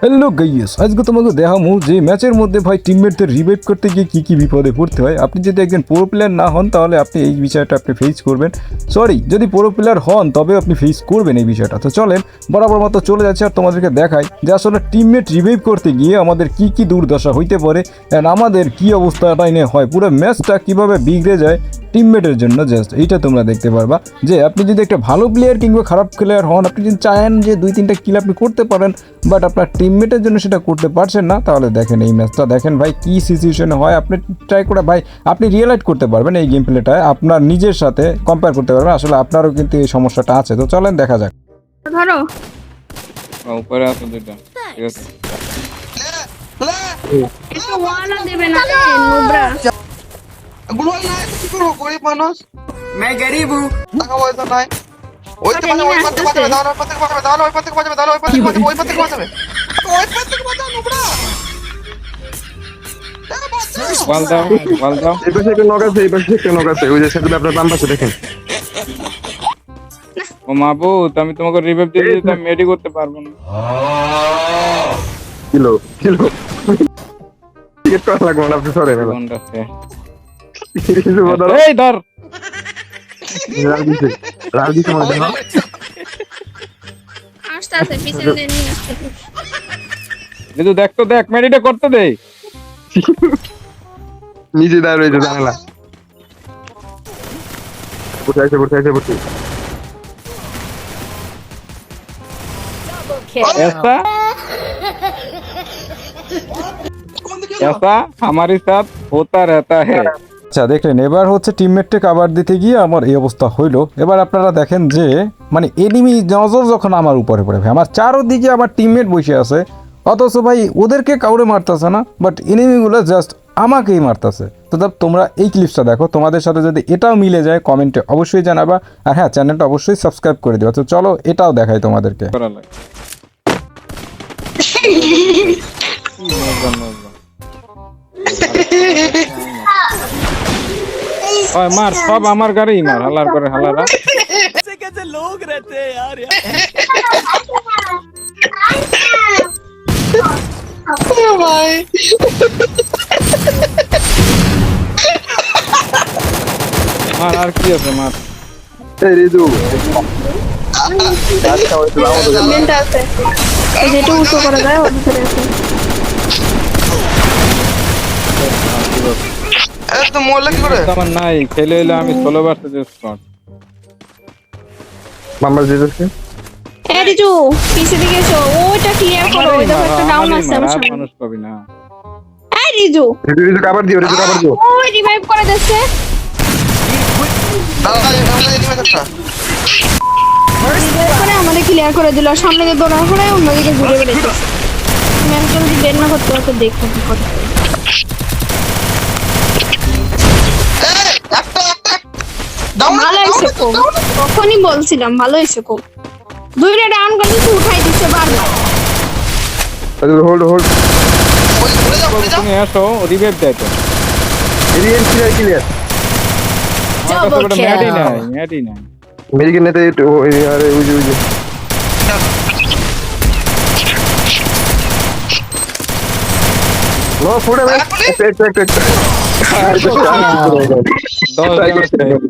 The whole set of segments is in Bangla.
হ্যালো গাইস আজকে তোমাকে দেখামু যে ম্যাচের মধ্যে ভাই টিমমেটদের রিভাইভ করতে গিয়ে কী কী বিপদে পড়তে হয়। আপনি যদি একজন প্রো প্লেয়ার না হন, তাহলে আপনি এই বিষয়টা আপনি ফেস করবেন। সরি যদি প্রো প্লেয়ার হন তবে আপনি ফেস করবেন এই বিষয়টা। তো চলেন, বরাবর মতো চলে যাচ্ছে আর তোমাদেরকে দেখাই যে আসলে টিমমেট রিভাইভ করতে গিয়ে আমাদের কি কি দুর্দশা হইতে পারে অ্যান্ড আমাদের কি অবস্থাটা নিয়ে হয়। পুরো ম্যাচটা কীভাবে বিগড়ে যায় টিমমেটের জন্য জাস্ট এইটা তোমরা দেখতে পারবা যে আপনি যদি একটা ভালো প্লেয়ার কিংবা খারাপ প্লেয়ার হন আপনি যদি চান যে দুই তিনটা কিল আপনি করতে পারেন বাট আপনার টিমমেটের জন্য সেটা করতে পারছেন না তাহলে দেখেন এই ম্যাচটা দেখেন ভাই কি সিচুয়েশনে হয়। আপনি ট্রাই করে ভাই আপনি রিয়েলাইট করতে পারবেন এই গেম প্লেটায় আপনার নিজের সাথে কম্পেয়ার করতে পারবেন। আসলে আপনারও কিন্তু এই সমস্যাটা আছে। তো চলেন দেখা যাক। ধরো। বা উপরে আছে দুইটা। ঠিক আছে। ওয়ালা দেবে না। নোবরা গুলওয়াল নাই কি করবো গরিব মানুষ मैं गरीब हूँ টাকা পয়সা নাই ওই তো ওটা মানে নিয়ে ওই পাতে আসতেছে। বাঁচাবে তাহলে ওই পাতে বাঁচাবে তাহলে ওই পাতে বাঁচাবে তাহলে ওই পাতে বাঁচাবে ওই পাতে বাঁচাবে ওই পাতে বাঁচাও নোবরা টাকা বাঁচাও বল দাও বল দাও এই পাশে একটা নক আছে এই পাশে একটা নক আছে ওই যে সেটা আপনার বাম পাশে দেখেন ও মাবুত আমি তোমাকে রিভাইভ দিয়ে দিতে আমি মেডি করতে পারবো না কিলো কিলো টিকেট করা লাগবে না আপনি সরেন এই ধর রাল দিছে রাল দিছে মনে হয় না? আসতে আসতে পিছনে নিয়ে আসতে কিন্তু দেখ তো দেখ মেডিটা করতে দে নিচে দাঁড় রয়েছে জানালা বসে আছে বসে আছে বসে ऐसा কোন দিকে ऐसा हमारे साथ होता रहता है আচ্ছা দেখলেন এবার হচ্ছে টিমমেটকে কাবার দিতে গিয়ে আমার এই অবস্থা হইল। এবার আপনারা দেখেন যে মানে এনিমি নজর যখন আমার উপরে পড়ে ভাই আমার চারোদিকে আমার টিমমেট বসে আছে। অথচ ভাই ওদেরকে কাউরে মারতেছে না বাট এনিমিগুলো জাস্ট আমাকেই মারতেছে। তো তোমরা এই ক্লিপসটা দেখো তোমাদের সাথে যদি এটাও মিলে যায় কমেন্টে অবশ্যই জানাবা। আর হ্যাঁ চ্যানেলটা অবশ্যই সাবস্ক্রাইব করে দিবা। তো চলো এটাও দেখাই তোমাদেরকে। ওই মার সব আমার গাড়ি মার হালার করে হালারা। ভাই মার আর কি আছে মার? বেলটা আছে এই যেটা উঁচু করা যায় ওর ভিতরে আছে তো মরলে কি করে আমার নাই খেলে এলে আমি ষোলো বারতে যে স্পট মাম্বার জিতেছে এ রিজু পিছে দিকে এসো। ওইটা ক্লিয়ার করো ওই দেখো একটা ডাউন আছে আমার সামনে। মানুষ পাবি না। এই রিজু। রিজু রিজু কাবার দিও রিজু কাবার দিও। ওই রিভাইভ করে দিচ্ছে। রিভাইভ করে আমাদের ক্লিয়ার করে দিল। সামনে দিয়ে দৌড়া করে অন্যদিকে ঘুরে বেড়েছে আমি যদি বের না করতে পারতো দেখো কি করতে ভালো হয়েছে খুব তখনই বলছিলাম ভালো হয়েছে খুব। দুইটা ডাউন করে দিচ্ছে উঠাই দিচ্ছে বারবার। হোল্ড হোল্ড যাও তুমি আসো রিভাইভ দেয় তো। ক্লিয়ার ক্লিয়ার আমার কাছে নাই ম্যাডই নাই। মেডিকেল নেতে আরে ফুড়ে ভাই।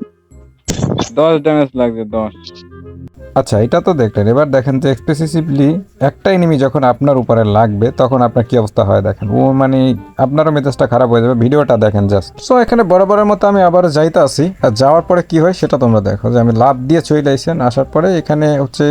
দশ ড্যামেজ লাগবে দশ। আচ্ছা এটা তো দেখলেন। এবার দেখেন যে এক্সপ্রেসিভলি একটা এনিমি যখন আপনার উপরে লাগবে, তখন আপনার কি অবস্থা হয় দেখেন। ও মানে আপনারও মেজাজটা খারাপ হয়ে যাবে, ভিডিওটা দেখেন জাস্ট সো এখানে বরাবরের মতো আমি আবার যাইতে আসি। আর যাওয়ার পরে কি হয় সেটা তোমরা দেখো যে আমি লাভ দিয়ে চলে আইসেন, আসার পরে এখানে হচ্ছে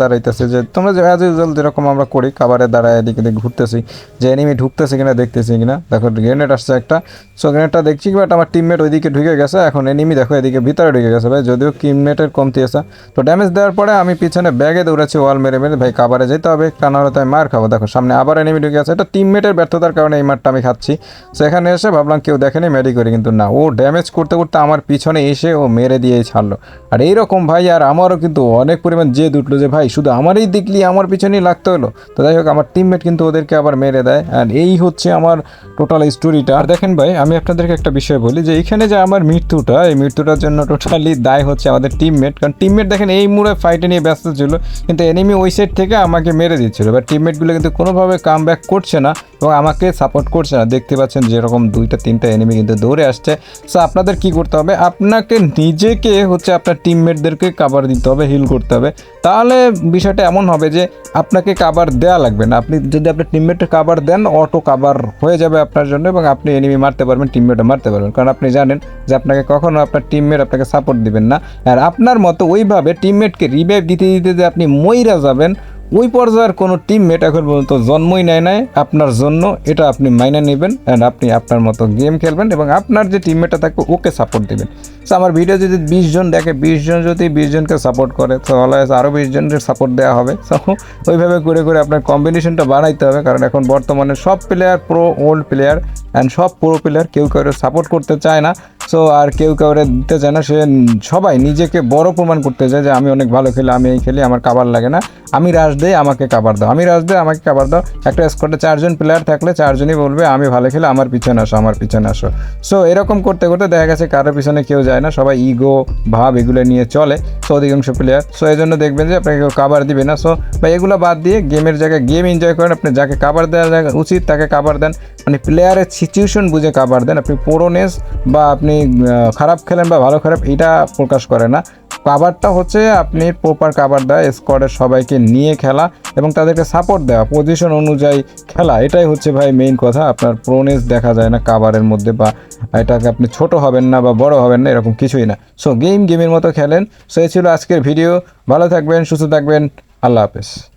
দাঁড়াইতেছে যে তোমরা যে অ্যাজ ইউজুয়াল যেরকম আমরা করি কাবারে দাঁড়ায় এদিকে এদিকে ঘুরতেছি, যে এনিমি ঢুকতেছে কিনা দেখতেছি কিনা। দেখো গ্রেনেড আসছে একটা। সো গ্রেনেডটা দেখছি বাট আমার টিমমেট ওইদিকে ঢুকে গেছে, এখন এনিমি দেখো এদিকে ভিতরে ঢুকে গেছে ভাই, যদিও টিমমেটের কমতি আছে। তো ড্যামেজ দেওয়ার পরে আমি পিছনে ব্যাগে দৌড়াচ্ছি, ওয়াল মেরে মেরে, ভাই কাবারে যেতে হবে হলে তাই মার খাব। দেখো, সামনে আবার এনিমি ঢুকে আছে। এটা টিমমেটের ব্যর্থতার কারণে এই মারটা আমি খাচ্ছি। সেখানে এসে ভাবলাম কেউ দেখেনি মেডি করি, কিন্তু না, ও ড্যামেজ করতে করতে আমার পিছনে এসে ও মেরে দিয়েই ছাড়লো। আর এইরকম ভাই, আর আমারও কিন্তু অনেক পরিমাণ জেদ উঠল যে, ভাই, শুধু আমারই দেখলি আমার পিছনেই লাগতে হলো। তো যাই হোক, আমার টিমমেট কিন্তু ওদেরকে আবার মেরে দেয়। আর এই হচ্ছে আমার টোটাল স্টোরিটা আর দেখেন ভাই, আমি আপনাদেরকে একটা বিষয় বলি যে, এখানে যে আমার মৃত্যুটা, এই মৃত্যুটার জন্য টোটালি দায় হচ্ছে আমাদের টিমমেট কারণ টিমমেট দেখেন, এই মুড়ে ফাইটে নিয়ে ব্যস্ত ছিল, কিন্তু এনিমি ওই সাইড থেকে আমাকে মেরে দিচ্ছিল। এবার টিমমেটগুলো কিন্তু কোনোভাবে কাম ব্যাক করছে না এবং আমাকে সাপোর্ট করছে না। দেখতে পাচ্ছেন যেরকম দুইটা, তিনটা এনিমি কিন্তু দৌড়ে আসছে। সো আপনাদের কি করতে হবে? আপনাকে নিজেকে হচ্ছে আপনার টিমমেটদেরকে কাভার দিতে হবে হিল করতে হবে। তাহলে বিষয়টা এমন হবে যে আপনাকে কাবার দেওয়া লাগবে না। আপনি যদি আপনার টিমমেটে কাবার দেন অটো কাবার হয়ে যাবে আপনার জন্য এবং আপনি এনিমি মারতে পারবেন টিমমেটও মারতে পারবেন। কারণ আপনি জানেন যে আপনাকে কখনো আপনার টিমমেট আপনাকে সাপোর্ট দিবেন না। আর আপনার মতো ওইভাবে টিমমেটকে রিভাইভ দিতে দিতে যে আপনি মইরা যাবেন, ওই পর্যায়ের কোনো টিমমেট এখন পর্যন্ত জন্মই নেয় নাই। আপনার জন্য এটা আপনি মাইনে নেবেন অ্যান্ড আপনি আপনার মতো গেম খেলবেন এবং আপনার যে টিমমেটটা থাকবে, ওকে সাপোর্ট দেবেন। সো আমার ভিডিও যদি বিশ জন দেখে, বিশ জন যদি বিশ জনকে সাপোর্ট করে, তো অলওয়েজ আরও বিশ জনের সাপোর্ট দেওয়া হবে। ওইভাবে করে করে আপনার কম্বিনেশনটা বাড়াইতে হবে, কারণ এখন বর্তমানে সব player pro old player and সব প্রো প্লেয়ার কেউ কেউ সাপোর্ট করতে চায় না। সো আর কেউ কাউরে দিতে চায় না, সে সবাই নিজেকে বড় প্রমাণ করতে চায় যে, আমি অনেক ভালো খেলি, আমি এই খেলি, আমার কাবার লাগে না। আমি রাজ দেই, আমাকে কাবার দাও। আমি রাজ দেই, আমাকে কাবার দাও। একটা স্কোয়াডে চারজন প্লেয়ার থাকলে চারজনই বলবে, আমি ভালো খেলে, আমার পিছনে আসো, আমার পিছনে আসো। সো এরকম করতে করতে দেখা গেছে কারোর পিছনে কেউ যায় না, সবাই ইগো ভাব এগুলো নিয়ে চলে সো অধিকাংশ প্লেয়ার সো এই জন্য দেখবেন যে আপনাকে কেউ কাবার দিবে না সো বা এগুলো বাদ দিয়ে গেমের জায়গায় গেম এনজয় করেন, আপনি যাকে কাবার দেওয়া উচিত তাকে কাবার দেন মানে প্লেয়ারের সিচুয়েশন বুঝে কাবার দেন, আপনি পোরোনেস বা আপনি খারাপ খেলেন বা ভালো খারাপ, এটা প্রকাশ করে না কাভারটা হচ্ছে আপনি প্রপার কাভার দেওয়া স্কোয়াডের সবাইকে নিয়ে খেলা এবং তাদেরকে সাপোর্ট দেওয়া পজিশন অনুযায়ী খেলা। এটাই হচ্ছে ভাই মেইন কথা, আপনার প্রোনেস দেখা যায় না কাভারের মধ্যে বা এটাকে আপনি ছোট হবেন না বা বড় হবেন না, এরকম কিছুই না। সো গেম গেমের মতো খেলেন। সো এই ছিল আজকের ভিডিও ভালো থাকবেন, সুস্থ থাকবেন। আল্লাহ হাফেজ।